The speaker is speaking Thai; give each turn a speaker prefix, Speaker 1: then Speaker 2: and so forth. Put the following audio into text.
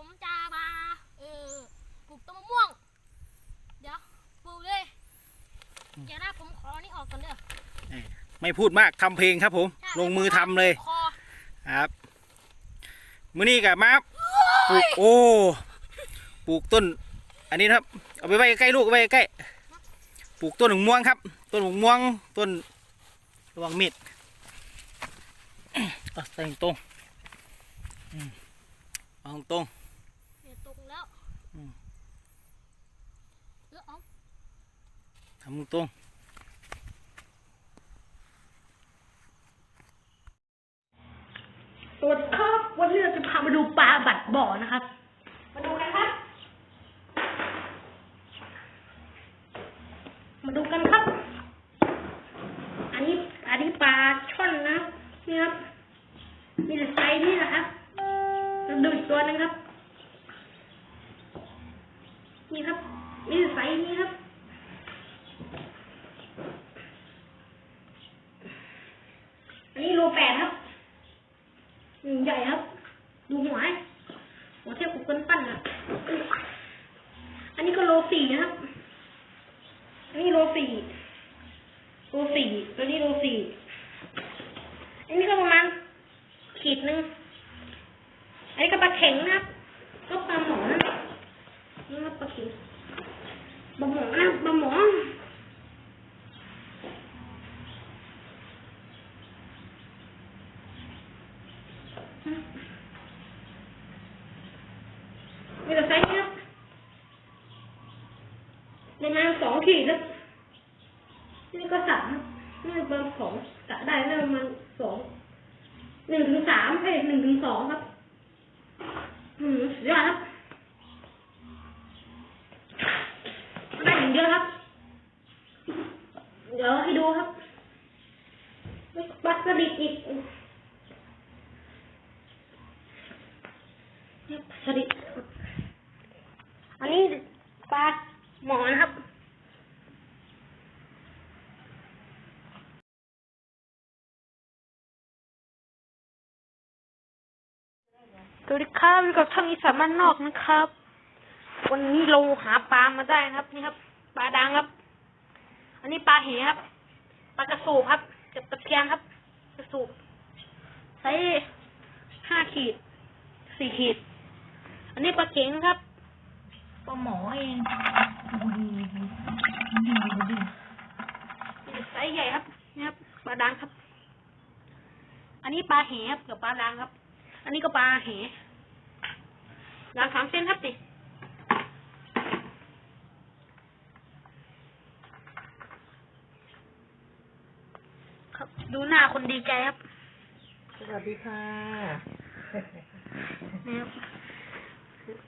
Speaker 1: ผมจะมาเออปลูกต้นมะม่วง เดี๋ยวปลูกเลย เดี๋ยวนะผมขอนี่ออกก่อนเด้อ
Speaker 2: ไม่พูดมากทำเพลงครับผม
Speaker 1: ใช่
Speaker 2: ลงมือทำเลย
Speaker 1: คอ
Speaker 2: ครับมื้อนี้กับมาปลูกโอ้ปลูกต้น อันนี้นะครับ เอาไปไว้ใกล้ๆลูกเอาไว้ใกล้ปลูกต้นหงม่วงครับ ต้นหงม่วงต้นระวังมีดเอาใส่ตรงอืมเอาตรง
Speaker 1: เนี่ยตรง แล้ว
Speaker 2: อืม
Speaker 1: เออเอา
Speaker 2: ทำตรง
Speaker 1: สวัสดีครับ วันนี้เราจะพามาดูปลาบัดบ่อนะครับ มาดูกันครับ มาดูกันครับ อันนี้อันนี้ปลาช่อน นี้ครับอันนี้โลแปดครับใหญ่ครับ ดูหัวไอ้หัวเทียบกับคนปั้นอะอันนี้ก็โลสี่นะครับ อันนี้โลสี่โลสี่ตัวนี้โลสี่อันนี้ก็ประมาณขีดหนึ่งอันนี้ก็ปลาเข็งนะครับ ก็ปลาหมอนะนี่ครับปลาเข็งปลาหมอนะปลาหมอ มีแต่ไซส์นี้ครับประมาณสองขีดแล้วนี่ก็สามนี่ประมาณสองกะได้น่าประมาณสองหนึ่งถึงสามเอ้หนึ่งถึงสองครับอืมสุดยอดครับได้อย่างเดียวครับ เดี๋ยวให้ดูครับปัดกระดิกอีก เนี่ยสดิกอันนี้ปลาหมอนะครับสวัสดีครับกับท่านอีสานบ้านนอกนะครับ วันนี้เราหาปลามาได้นะครับ นี่ครับปลาดังครับ อันนี้ปลาเหครับปลากระสูบครับกับตะเพียนครับ กระสูบใช้ห้าขีดสี่ขีด อันนี้ปลาเก๋งครับ
Speaker 3: ปลาหมอเองดูดีดีดี
Speaker 1: นี่ไซส์ใหญ่ครับนี่ครับปลาดังครับ อันนี้ปลาเหครับกับปลาดังครับ อันนี้ก็ปลาเหยางสามเส้นครับดิครับดูหน้าคนดีใจครับ
Speaker 3: สวัสดีค่ะ
Speaker 1: นี่ครับ